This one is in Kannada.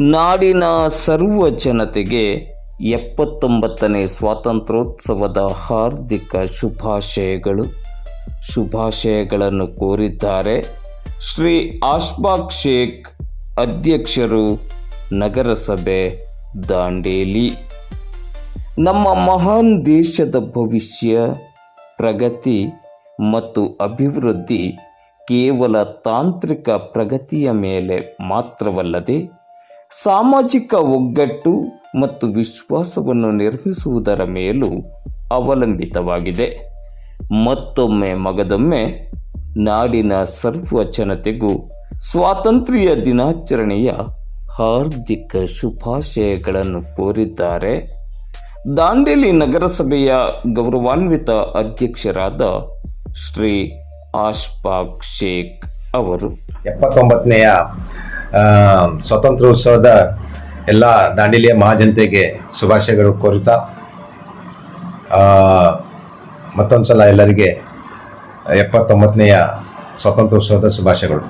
ನಾಡಿನ ಸರ್ವ ಜನತೆಗೆ ಎಪ್ಪತ್ತೊಂಬತ್ತನೇ ಸ್ವಾತಂತ್ರ್ಯೋತ್ಸವದ ಹಾರ್ದಿಕ ಶುಭಾಶಯಗಳು. ಶುಭಾಶಯಗಳನ್ನು ಕೋರಿದ್ದಾರೆ ಶ್ರೀ ಆಶ್ಬಾಗ್ ಶೇಖ್ ಅಧ್ಯಕ್ಷರು ನಗರಸಭೆ ದಾಂಡೇಲಿ. ನಮ್ಮ ಮಹಾನ್ ದೇಶದ ಭವಿಷ್ಯ, ಪ್ರಗತಿ ಮತ್ತು ಅಭಿವೃದ್ಧಿ ಕೇವಲ ತಾಂತ್ರಿಕ ಪ್ರಗತಿಯ ಮೇಲೆ ಮಾತ್ರವಲ್ಲದೆ ಸಾಮಾಜಿಕ ಒಗ್ಗಟ್ಟು ಮತ್ತು ವಿಶ್ವಾಸವನ್ನು ನಿರ್ಮಿಸುವುದರ ಮೇಲೂ ಅವಲಂಬಿತವಾಗಿದೆ. ಮತ್ತೊಮ್ಮೆ ಮಗದೊಮ್ಮೆ, ನಾಡಿನ ಸರ್ವ ಜನತೆಗೂ ಸ್ವಾತಂತ್ರ್ಯ ದಿನಾಚರಣೆಯ ಹಾರ್ದಿಕ ಶುಭಾಶಯಗಳನ್ನು ಕೋರಿದ್ದಾರೆ. ದಾಂಡೇಲಿ ನಗರಸಭೆಯ ಗೌರವಾನ್ವಿತ ಅಧ್ಯಕ್ಷರಾದ ಶ್ರೀ ಆಶ್ಪಾಕ್ ಶೇಖ್ ಅವರು. ಎಪ್ಪತ್ತೊಂಬತ್ತನೆಯ ಸ್ವಾತಂತ್ರ್ಯೋತ್ಸವದ ಎಲ್ಲ ದಾಂಡೇಲಿಯ ಮಹಾಜನತೆಗೆ ಶುಭಾಶಯಗಳು ಕೋರುತ್ತಾ ಮತ್ತೊಂದು ಸಲ ಎಲ್ಲರಿಗೆ ಎಪ್ಪತ್ತೊಂಬತ್ತನೆಯ ಸ್ವಾತಂತ್ರ್ಯೋತ್ಸವದ ಶುಭಾಶಯಗಳು.